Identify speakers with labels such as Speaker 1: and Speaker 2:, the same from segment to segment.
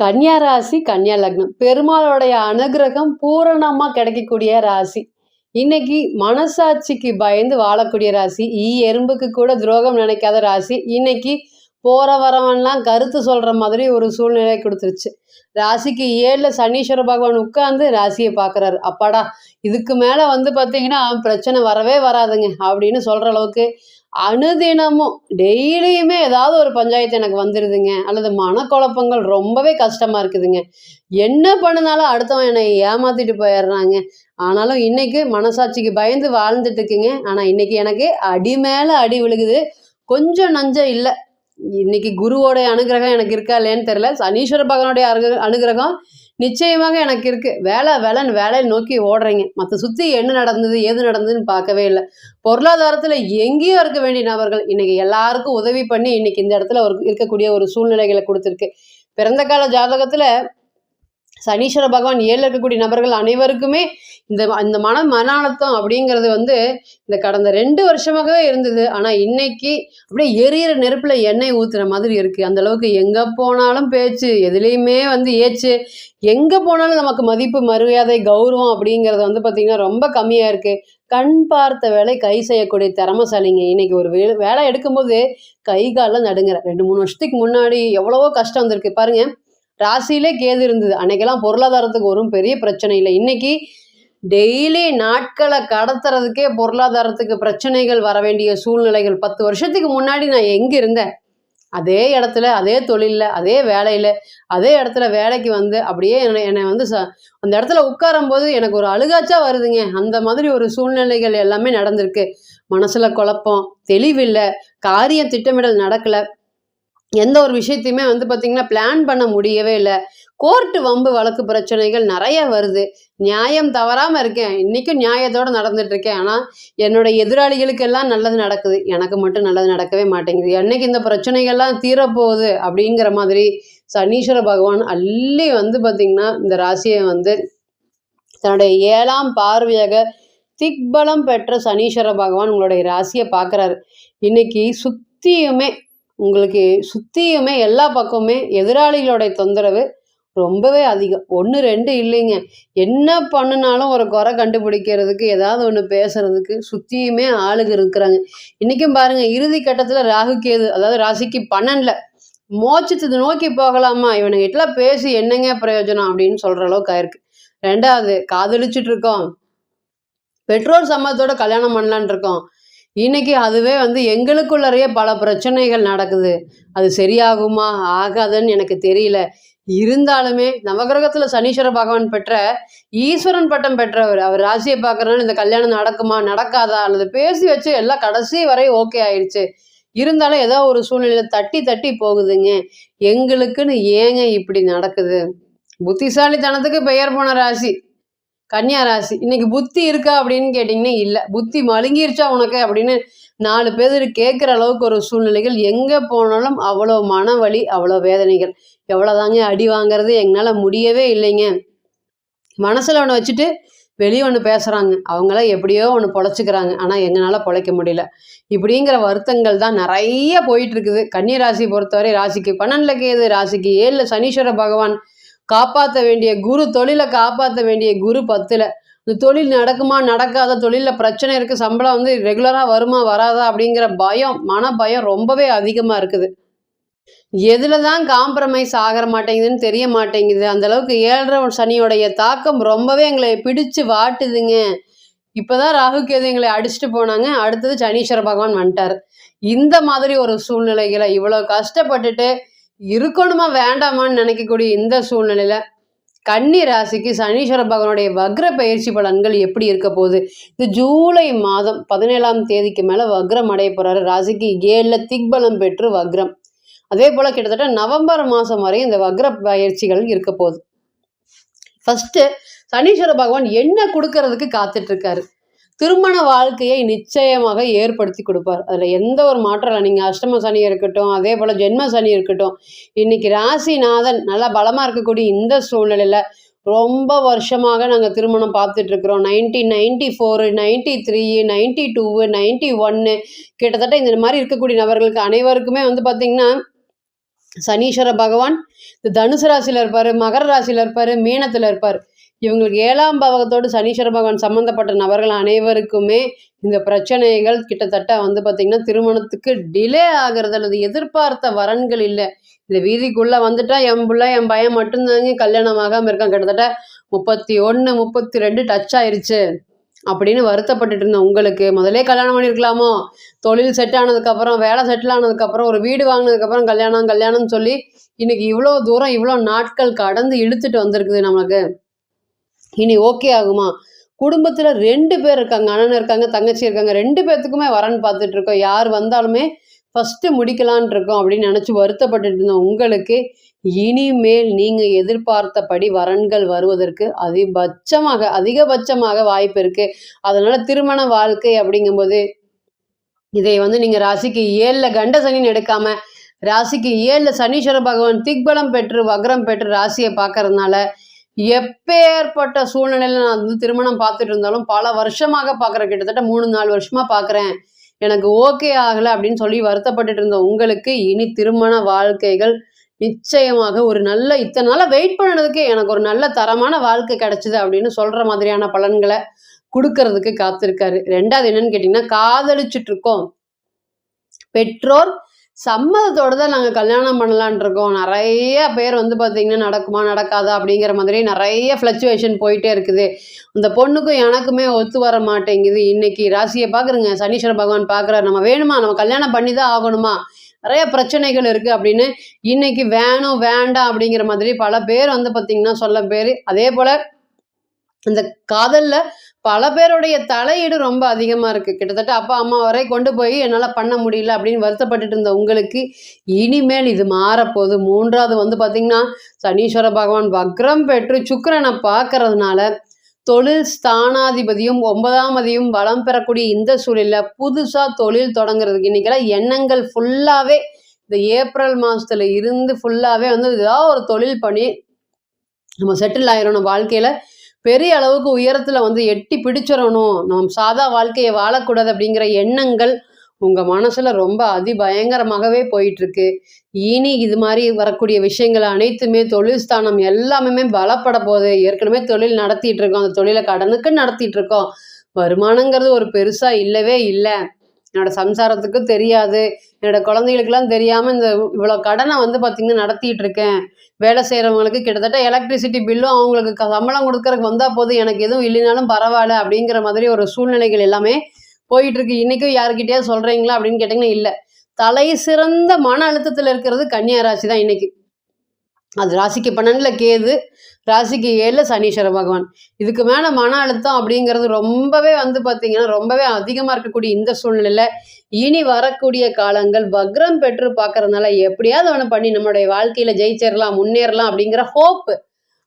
Speaker 1: கன்னியா ராசி கன்னியா லக்னம். பெருமாளுடைய அனுகிரகம் பூரணமாக கிடைக்கக்கூடிய ராசி. இன்னைக்கு மனசாட்சிக்கு பயந்து வாழக்கூடிய ராசி. ஈ எறும்புக்கு கூட துரோகம் நினைக்காத ராசி. இன்னைக்கு போற வரவன்லாம் கருத்து சொல்ற மாதிரி ஒரு சூழ்நிலை கொடுத்துருச்சு. ராசிக்கு ஏழில் சனீஸ்வர பகவான் உட்கார்ந்து ராசியை பார்க்குறாரு. அப்பாடா இதுக்கு மேலே வந்து பார்த்தீங்கன்னா பிரச்சனை வரவே வராதுங்க அப்படின்னு சொல்கிற அளவுக்கு அனுதினமும் டெய்லியுமே ஏதாவது ஒரு பஞ்சாயத்து எனக்கு வந்துடுதுங்க அல்லது மனக்குழப்பங்கள் ரொம்பவே கஷ்டமாக இருக்குதுங்க. என்ன பண்ணினாலும் அடுத்தவன் என்னை ஏமாத்திட்டு போயிடுறாங்க. ஆனாலும் இன்னைக்கு மனசாட்சிக்கு பயந்து வாழ்ந்துட்டு இருக்குங்க. ஆனால் இன்னைக்கு எனக்கு அடி மேலே அடி விழுகுது. கொஞ்சம் நஞ்சம் இல்லை. இன்னைக்கு குருவோடைய அனுகிரகம் எனக்கு இருக்கா இல்லையான்னு தெரியல. சனீஸ்வர பகவானுடைய அனுகிரகம் நிச்சயமாக எனக்கு இருக்கு. வேலை வேலைன்னு வேலையை நோக்கி ஓடுறீங்க. மற்ற சுற்றி என்ன நடந்தது ஏது நடந்ததுன்னு பார்க்கவே இல்லை. பொருளாதாரத்தில் எங்கேயும் இருக்க வேண்டிய நபர்கள் இன்னைக்கு எல்லாருக்கும் உதவி பண்ணி இன்னைக்கு இந்த இடத்துல ஒரு இருக்கக்கூடிய ஒரு சூழ்நிலைகளை கொடுத்துருக்கு. பிறந்த கால ஜாதகத்தில் சனீஸ்வர பகவான் ஏழில் இருக்கக்கூடிய நபர்கள் அனைவருக்குமே இந்த இந்த மன மன அழுத்தம் அப்படிங்கிறது வந்து இந்த கடந்த ரெண்டு வருஷமாகவே இருந்தது. ஆனால் இன்னைக்கு அப்படியே எரியிற நெருப்பில் எண்ணெய் ஊற்றுற மாதிரி இருக்குது அந்த அளவுக்கு எங்கே போனாலும் பேச்சு எதுலேயுமே வந்து ஏச்சு எங்கே போனாலும் நமக்கு மதிப்பு மரியாதை கௌரவம் அப்படிங்கிறது வந்து பார்த்திங்கன்னா ரொம்ப கம்மியாக இருக்குது கண் பார்த்த வேலை கை செய்யக்கூடிய திறமசாலிங்க. இன்னைக்கு ஒரு வே வேலை எடுக்கும்போது கை காலில் நடுங்கிற. ரெண்டு மூணு வருஷத்துக்கு முன்னாடி எவ்வளவோ கஷ்டம் வந்திருக்கு. பாருங்கள் ராசியிலே கேது இருந்தது. அன்னைக்கெல்லாம் பொருளாதாரத்துக்கு ஒரு பெரிய பிரச்சனை இல்லை. இன்னைக்கு டெய்லி நாட்களை கடத்துறதுக்கே பொருளாதாரத்துக்கு பிரச்சனைகள் வர வேண்டிய சூழ்நிலைகள். பத்து வருஷத்துக்கு முன்னாடி நான் எங்கே இருந்தேன்? அதே இடத்துல அதே தொழிலில் அதே வேலையில் அதே இடத்துல வேலைக்கு வந்து அப்படியே என்னை என்னை வந்து ச அந்த இடத்துல உட்காரும்போது எனக்கு ஒரு அழுகாச்சா வருதுங்க. அந்த மாதிரி ஒரு சூழ்நிலைகள் எல்லாமே நடந்திருக்கு. மனசில் குழப்பம் தெளிவில்லை காரியம் திட்டமிடல் நடக்கலை. எந்த ஒரு விஷயத்தையுமே வந்து பார்த்திங்கன்னா பிளான் பண்ண முடியவே இல்லை. கோர்ட்டு வம்பு வழக்கு பிரச்சனைகள் நிறைய வருது. நியாயம் தவறாமல் இருக்கேன். இன்றைக்கும் நியாயத்தோடு நடந்துட்டுருக்கேன் ஆனால் என்னோட எதிராளிகளுக்கெல்லாம் நல்லது நடக்குது. எனக்கு மட்டும் நல்லது நடக்கவே மாட்டேங்குது. என்னைக்கு இந்த பிரச்சனைகள்லாம் தீரப்போகுது அப்படிங்கிற மாதிரி சனீஸ்வர பகவான் அள்ளி வந்து பார்த்திங்கன்னா இந்த ராசியை வந்து தன்னுடைய ஏழாம் பார்வையாக திக்பலம் பெற்ற சனீஸ்வர பகவான் உங்களுடைய ராசியை பார்க்குறாரு. இன்னைக்கு சுத்தியுமே உங்களுக்கு சுத்தியுமே எல்லா பக்கமுமே எதிராளிகளுடைய தொந்தரவு ரொம்பவே அதிகம். ஒன்று ரெண்டு இல்லைங்க. என்ன பண்ணினாலும் ஒரு குறை கண்டுபிடிக்கிறதுக்கு ஏதாவது ஒன்று பேசுறதுக்கு சுற்றியுமே ஆளுங்க இருக்கிறாங்க. இன்றைக்கும் பாருங்கள் இறுதி கட்டத்தில் ராகு கேது அதாவது ராசிக்கு பன்னெண்டில் மோச்சத்து நோக்கி போகலாமா? இவனுங்கிட்டலாம் பேசி என்னங்க பிரயோஜனம் அப்படின்னு சொல்கிற அளவுக்கு ஆயிருக்கு. ரெண்டாவது காதலிச்சுட்டு இருக்கோம். பெற்றோர் சம்மத்தோட கல்யாணம் பண்ணலான் இருக்கோம். இன்னைக்கு அதுவே வந்து எங்களுக்குள்ளறையே பல பிரச்சனைகள் நடக்குது. அது சரியாகுமா? ஆகாதுன்னு எனக்கு தெரியல. இருந்தாலுமே நவகிரகத்தில் சனீஸ்வர பகவான் பெற்ற ஈஸ்வரன் பட்டம் பெற்றவர் அவர் ராசியை பார்க்கறதுனால இந்த கல்யாணம் நடக்குமா நடக்காதா அல்லது பேசி வச்சு எல்லாம் கடைசி வரை ஓகே ஆயிடுச்சு இருந்தாலும் ஏதோ ஒரு சூழ்நிலையில தட்டி தட்டி போகுதுங்க. எங்களுக்குன்னு ஏங்க இப்படி நடக்குது? புத்திசாலித்தனத்துக்கு பெயர் போன ராசி. கன்னியா ராசி இன்னைக்கு புத்தி இருக்கா அப்படின்னு கேட்டிங்கன்னா இல்லை. புத்தி மழுங்கிருச்சா உனக்கு அப்படின்னு நாலு பேர் கேட்குற அளவுக்கு ஒரு சூழ்நிலைகள். எங்கே போனாலும் அவ்வளோ மனவழி அவ்வளோ வேதனைகள். எவ்வளோதாங்க அடி வாங்குறது? எங்களால் முடியவே இல்லைங்க. மனசில் ஒன்று வச்சுட்டு வெளியே ஒன்று பேசுகிறாங்க அவங்களாம் எப்படியோ ஒன்று பொழைச்சிக்கிறாங்க. ஆனால் எங்களால் பொழைக்க முடியல. இப்படிங்கிற வருத்தங்கள் தான் நிறைய போயிட்டு இருக்குது. கன்னி ராசி பொறுத்தவரை ராசிக்கு பன்னெண்டில் கேது ராசிக்கு ஏழில் சனீஸ்வர பகவான் காப்பாற்ற வேண்டிய குரு தொழிலை காப்பாற்ற வேண்டிய குரு பத்தில். இந்த தொழில் நடக்குமா நடக்காத தொழிலில் பிரச்சனை இருக்குது சம்பளம் வந்து ரெகுலராக வருமா வராதா அப்படிங்கிற பயம் மன பயம் ரொம்பவே அதிகமாக இருக்குது. எதில் தான் காம்ப்ரமைஸ் ஆகிற மாட்டேங்குதுன்னு தெரிய மாட்டேங்குது. அந்தளவுக்கு ஏழரை சனியோடைய தாக்கம் ரொம்பவே எங்களை பிடிச்சு வாட்டுதுங்க. இப்போதான் ராகு கேது எங்களை அடிச்சுட்டு போனாங்க. அடுத்தது சனீஸ்வர பகவான் வந்துட்டார். இந்த மாதிரி ஒரு சூழ்நிலைகளை இவ்வளோ கஷ்டப்பட்டுட்டு இருக்கணுமா வேண்டாமான்னு நினைக்கக்கூடிய இந்த சூழ்நிலையில கன்னி ராசிக்கு சனீஸ்வர பகவானுடைய வக்ர பயிற்சி பலன்கள் எப்படி இருக்க போகுது? இது ஜூலை மாதம் பதினேழாம் தேதிக்கு மேலே வக்ரம் அடைய போறாரு. ராசிக்கு ஏழில் திக்பலம் பெற்று வக்ரம். அதே போல் கிட்டத்தட்ட நவம்பர் மாதம் வரை இந்த வக்ர பயிற்சிகள் இருக்க போகுது. ஃபஸ்ட்டு சனீஸ்வர பகவான் என்ன கொடுக்கறதுக்கு காத்துட்டு இருக்காரு. திருமண வாழ்க்கையை நிச்சயமாக ஏற்படுத்தி கொடுப்பார். அதில் எந்த ஒரு மாற்றம் இல்லை. நீங்கள் அஷ்டம சனி இருக்கட்டும் அதே போல் ஜென்ம சனி இருக்கட்டும் இன்னைக்கு ராசிநாதன் நல்லா பலமாக இருக்கக்கூடிய இந்த சூழ்நிலையில் ரொம்ப வருஷமாக நாங்கள் திருமணம் பார்த்துட்ருக்குறோம் nineteen ninety four ninety three ninety two ninety ஒன்று கிட்டத்தட்ட இந்த மாதிரி இருக்கக்கூடிய நபர்களுக்கு அனைவருக்குமே வந்து பார்த்திங்கன்னா சனீஸ்வர பகவான் இந்த தனுசு ராசியில் இருப்பார் மகர ராசியில் இருப்பார் மீனத்தில் இருப்பார். இவங்களுக்கு ஏழாம் பாவகத்தோடு சனீஸ்வர பகவான் சம்மந்தப்பட்ட நபர்கள் அனைவருக்குமே இந்த பிரச்சனைகள் கிட்டத்தட்ட வந்து பார்த்திங்கன்னா திருமணத்துக்கு டிலே ஆகிறது அல்லது எதிர்பார்த்த வரன்கள் இல்லை. இந்த வீதிக்குள்ளே வந்துட்டா என் பிள்ளை என் பையன் மட்டும்தாங்க கல்யாணம் ஆகாமல் இருக்கான். கிட்டத்தட்ட முப்பத்தி ஒன்று முப்பத்தி ரெண்டு டச் ஆயிருச்சு அப்படின்னு வருத்தப்பட்டுட்டு இருந்தேன். உங்களுக்கு முதலே கல்யாணம் பண்ணியிருக்கலாமோ தொழில் செட் ஆனதுக்கப்புறம் வேலை செட்டில் ஆனதுக்கப்புறம் ஒரு வீடு வாங்கினதுக்கப்புறம் கல்யாணம் கல்யாணம்னு சொல்லி இன்னைக்கு இவ்வளோ தூரம் இவ்வளோ நாட்கள் கடந்து இழுத்துட்டு வந்திருக்குது நம்மளுக்கு. இனி ஓகே ஆகுமா? குடும்பத்தில் ரெண்டு பேர் இருக்காங்க அண்ணன் இருக்காங்க தங்கச்சி இருக்காங்க ரெண்டு பேர்த்துக்குமே வரன்னு பார்த்துட்டு இருக்கோம். யார் வந்தாலுமே ஃபஸ்ட்டு முடிக்கலான் இருக்கோம் அப்படின்னு நினச்சி வருத்தப்பட்டுட்டு இருந்தோம் உங்களுக்கு இனிமேல் நீங்கள் எதிர்பார்த்தபடி வரன்கள் வருவதற்கு அதிபட்சமாக அதிகபட்சமாக வாய்ப்பு இருக்குது அதனால் திருமண வாழ்க்கை அப்படிங்கும்போது இதை வந்து நீங்கள் ராசிக்கு ஏழில் கண்ட சனின்னு எடுக்காம ராசிக்கு ஏழில் சனீஸ்வர பகவான் திக்பலம் பெற்று வக்ரம் பெற்று ராசியை பார்க்கறதுனால எப்பேற்பட்ட சூழ்நிலையில் நான் வந்து திருமணம் பார்த்துட்டு இருந்தாலும் பல வருஷமாக பார்க்குறேன். கிட்டத்தட்ட மூணு நாலு வருஷமாக பார்க்குறேன். எனக்கு ஓகே ஆகலை அப்படின்னு சொல்லி வருத்தப்பட்டுட்டு இருந்த உங்களுக்கு இனி திருமண வாழ்க்கைகள் நிச்சயமாக ஒரு நல்ல இத்தனை நாளாக வெயிட் பண்ணதுக்கு எனக்கு ஒரு நல்ல தரமான வாழ்க்கை கிடைச்சிது அப்படின்னு சொல்கிற மாதிரியான பலன்களை கொடுக்கறதுக்கு காத்திருக்காரு. ரெண்டாவது என்னன்னு கேட்டிங்கன்னா காதலிச்சுட்டு இருக்கோம். பெற்றோர் சம்மதத்தோடு தான் நாங்கள் கல்யாணம் பண்ணலான் இருக்கோம். நிறைய பேர் வந்து பார்த்திங்கன்னா நடக்குமா நடக்காதா அப்படிங்கிற மாதிரி நிறைய ஃப்ளக்சுவேஷன் போயிட்டே இருக்குது. அந்த பொண்ணுக்கும் எனக்குமே ஒத்து வர மாட்டேங்குது. இன்னைக்கு ராசியை பார்க்குறங்க சனீஸ்வர பகவான் பார்க்குறாரு நம்ம வேணுமா? நம்ம கல்யாணம் பண்ணி தான் ஆகணுமா? நிறைய பிரச்சனைகள் இருக்குது அப்படின்னு இன்னைக்கு வேணும் வேண்டாம் அப்படிங்கிற மாதிரி பல பேர் வந்து பார்த்திங்கன்னா சொல்ல பேர். அதே போல் இந்த காதலில் பல பேருடைய தலையீடு ரொம்ப அதிகமாக இருக்குது கிட்டத்தட்ட அப்பா அம்மா வரை கொண்டு போய் என்னால் பண்ண முடியல அப்படின்னு வருத்தப்பட்டுட்டு இருந்த உங்களுக்கு இனிமேல் இது மாறப்போகுது. மூன்றாவது வந்து பார்த்திங்கன்னா சனீஸ்வர பகவான் வக்ரம் பெற்று சுக்கரனை பார்க்கறதுனால தொழில் ஸ்தானாதிபதியும் ஒன்பதாம் அதியும் வளம் பெறக்கூடிய இந்த சூழலில் புதுசாக தொழில் தொடங்குறதுக்கு இன்றைக்கெல்லாம் எண்ணங்கள் ஃபுல்லாகவே இந்த ஏப்ரல் மாதத்தில் இருந்து ஃபுல்லாகவே வந்து ஏதாவது ஒரு தொழில் பண்ணி நம்ம செட்டில் ஆயிடணும் வாழ்க்கையில். பெரிய அளவுக்கு உயரத்தில் வந்து எட்டி பிடிச்சிடணும். நம் சாதா வாழ்க்கையை வாழக்கூடாது அப்படிங்கிற எண்ணங்கள் உங்கள் மனசில் ரொம்ப அதிபயங்கரமாகவே போயிட்டுருக்கு. இனி இது மாதிரி வரக்கூடிய விஷயங்கள் அனைத்துமே தொழில் ஸ்தானம் எல்லாமே பலப்பட போகுது. ஏற்கனவே தொழில் நடத்திட்டு இருக்கோம். அந்த தொழிலை கடனுக்கு நடத்திட்டு இருக்கோம். வருமானங்கிறது ஒரு பெருசாக இல்லவே இல்லை. என்னோட சம்சாரத்துக்கும் தெரியாது. என்னோட குழந்தைகளுக்கெல்லாம் தெரியாமல் இந்த இவ்வளோ கடனை வந்து பார்த்திங்கன்னா நடத்திட்டு இருக்கேன். வேலை செய்கிறவங்களுக்கு கிட்டத்தட்ட எலக்ட்ரிசிட்டி பில்லும் அவங்களுக்கு சம்பளம் கொடுக்கறதுக்கு வந்தால் போதும். எனக்கு எதுவும் இல்லைனாலும் பரவாயில்ல அப்படிங்கிற மாதிரி ஒரு சூழ்நிலைகள் எல்லாமே போயிட்டுருக்கு இன்றைக்கும் யாருக்கிட்டே சொல்கிறீங்களா அப்படின்னு கேட்டிங்கன்னா இல்லை. தலை சிறந்த மன அழுத்தத்தில் இருக்கிறது கன்னியாராசி தான் இன்றைக்கி அது ராசிக்கு பன்னெண்டில் கேது ராசிக்கு ஏழில் சனீஸ்வர பகவான். இதுக்கு மேலே மன அழுத்தம் அப்படிங்கிறது ரொம்பவே வந்து பார்த்திங்கன்னா ரொம்பவே அதிகமாக இருக்கக்கூடிய இந்த சூழ்நிலையில் இனி வரக்கூடிய காலங்கள் வக்ரம் பெற்று பார்க்கறதுனால எப்படியாவது ஒன்று பண்ணி நம்மளுடைய வாழ்க்கையில் ஜெயிச்சிடலாம் முன்னேறலாம் அப்படிங்கிற ஹோப்பு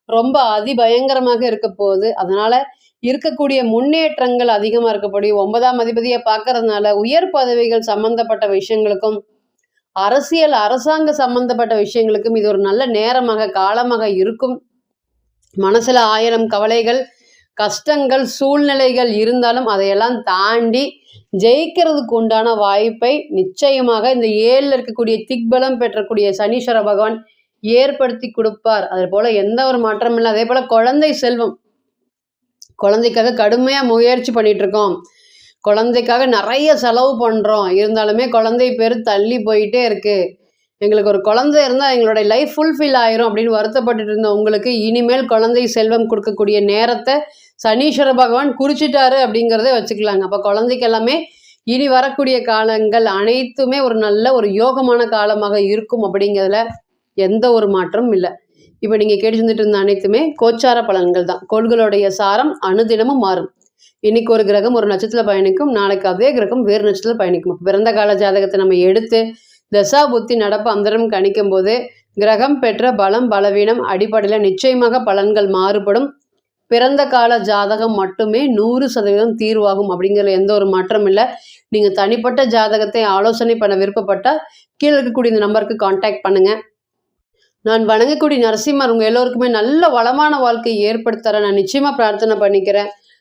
Speaker 1: ரொம்ப அதிபயங்கரமாக இருக்க போகுது. அதனால் இருக்கக்கூடிய முன்னேற்றங்கள் அதிகமாக இருக்கக்கூடிய ஒன்பதாம் அதிபதியை பார்க்கறதுனால உயர் பதவிகள் சம்பந்தப்பட்ட விஷயங்களுக்கும் அரசியல் அரசாங்க சம்பந்தப்பட்ட விஷயங்களுக்கும் இது ஒரு நல்ல நேரமாக காலமாக இருக்கும். மனசில் ஆயிரம் கவலைகள் கஷ்டங்கள் சூழ்நிலைகள் இருந்தாலும் அதையெல்லாம் தாண்டி ஜெயிக்கிறதுக்கு உண்டான வாய்ப்பை நிச்சயமாக இந்த ஏழில் இருக்கக்கூடிய திக்பலம் பெற்றக்கூடிய சனீஸ்வர பகவான் ஏற்படுத்தி கொடுப்பார். அதே போல் எந்த ஒரு மாற்றமும் இல்லை. அதே போல் குழந்தை செல்வம். குழந்தைக்காக கடுமையாக முயற்சி பண்ணிட்டு இருக்கோம். குழந்தைக்காக நிறைய செலவு பண்ணுறோம் இருந்தாலுமே குழந்தை பேர் தள்ளி போயிட்டே இருக்குது எங்களுக்கு ஒரு குழந்தை இருந்தால் எங்களுடைய லைஃப் ஃபுல்ஃபில் ஆயிரும் அப்படின்னு வருத்தப்பட்டுட்டு இருந்த உங்களுக்கு இனிமேல் குழந்தை செல்வம் கொடுக்கக்கூடிய நேரத்தை சனீஸ்வர பகவான் குறிச்சிட்டாரு அப்படிங்கிறத வச்சுக்கலாங்க. அப்போ குழந்தைக்கு எல்லாமே இனி வரக்கூடிய காலங்கள் அனைத்துமே ஒரு நல்ல ஒரு யோகமான காலமாக இருக்கும் அப்படிங்கிறதுல எந்த ஒரு மாற்றமும் இல்லை. இப்போ நீங்கள் கேட்டு இருந்த அனைத்துமே கோச்சார பலன்கள் தான். கோள்களுடைய சாரம் அனுதினமும் மாறும். இன்னைக்கு ஒரு கிரகம் ஒரு நட்சத்திரத்தில் பயணிக்கும் நாளைக்கு அதே கிரகம் வேறு நட்சத்திரத்தில் பயணிக்கும். பிறந்த கால ஜாதகத்தை நம்ம எடுத்து தசா புத்தி நடப்பு அந்தரம் கணிக்கும் போது கிரகம் பெற்ற பலம் பலவீனம் அடிப்படையில் நிச்சயமாக பலன்கள் மாறுபடும். பிறந்த கால ஜாதகம் மட்டுமே நூறு சதவீதம் தீர்வாகும் அப்படிங்கிற எந்த ஒரு மாற்றம் இல்லை. நீங்கள் தனிப்பட்ட ஜாதகத்தை ஆலோசனை பண்ண விருப்பப்பட்டால் கீழே இருக்கக்கூடிய இந்த நம்பருக்கு காண்டாக்ட் பண்ணுங்கள் நான் வணங்கக்கூடிய நரசிம்மர் உங்கள் எல்லோருக்குமே நல்ல வளமான வாழ்க்கையை ஏற்படுத்தர நான் நிச்சயமாக பிரார்த்தனை பண்ணிக்கிறேன்.